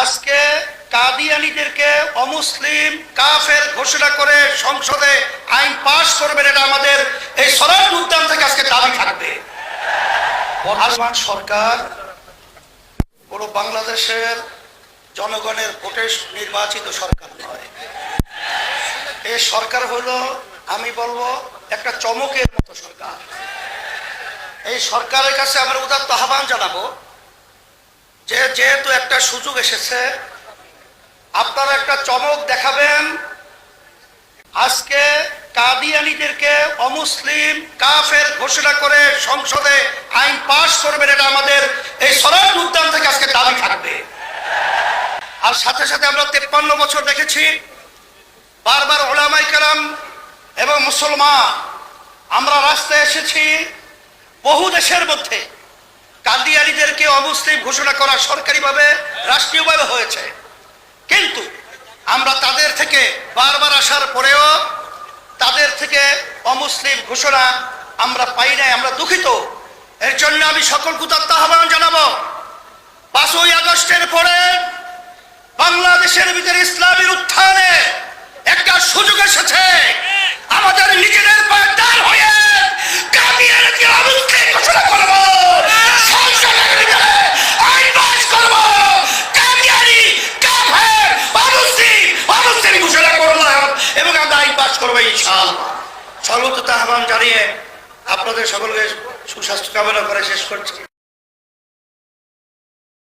আজকে কাদিয়ানিদেরকে অমুসলিম কাফের ঘোষণা করে সংসদে আইন পাশ করবেন এটা আমাদের এই সরার উদ্যান থেকে আজকে দাবি থাকবে। বর্তমান সরকার পুরো বাংলাদেশের জনগণের ভোটে নির্বাচিত সরকার নয়। এই সরকার হলো, আমি বলব, একটা চমকের মতো সরকার। এই সরকারের কাছে আমরা উদাত্ত আহ্বান জানাব যে যেহেতু একটা সুযোগ এসেছে, আপনারা একটা চমক দেখাবেন। আজকে কাদিয়ানিদেরকে অমুসলিম কাফের ঘোষণা করে সংসদে আইন পাশ করবেন, এটা আমাদের এই সরার উদ্যান থেকে আজকে দাবি থাকবে। আর সাথে সাথে আমরা তেপ্পান্ন বছর দেখেছি, বারবার ওলামাই কালাম এবং মুসলমান, আমরা রাস্তায় এসেছি বহু দেশের মধ্যে। কাদিয়ানিদেরকে অমুসলিম ঘোষণা করা সরকারিভাবে, রাষ্ট্রীয়ভাবে হয়েছে। কিন্তু আমরা তাদের থেকে বারবার আসার পরেও তাদের থেকে অমুসলিম ঘোষণা আমরা পাই নাই, আমরা দুঃখিত। এর জন্য আমি সকল কুতাত্ম আহ্বান জানাব। পাঁচই আগস্টের পরে বাংলাদেশের ভিতরে ইসলামের উত্থানে একটা সুযোগ এসেছে আমাদের নিজেদের পায়ে দাঁড় হয়ে কাদিয়ানিকে অমুসলিম ঘোষণা করব সংসদের ভিতরে আইন পাস করব কাদিয়ানি কাফের অমুসলিম অমুসলিম ঘোষণা করলাম এবং আমরা আইন পাস করব ইনশাআল্লাহ। আহ্বান জানিয়ে আপনাদের সকলকে সুস্বাস্থ্য কামনা করে শেষ করছি।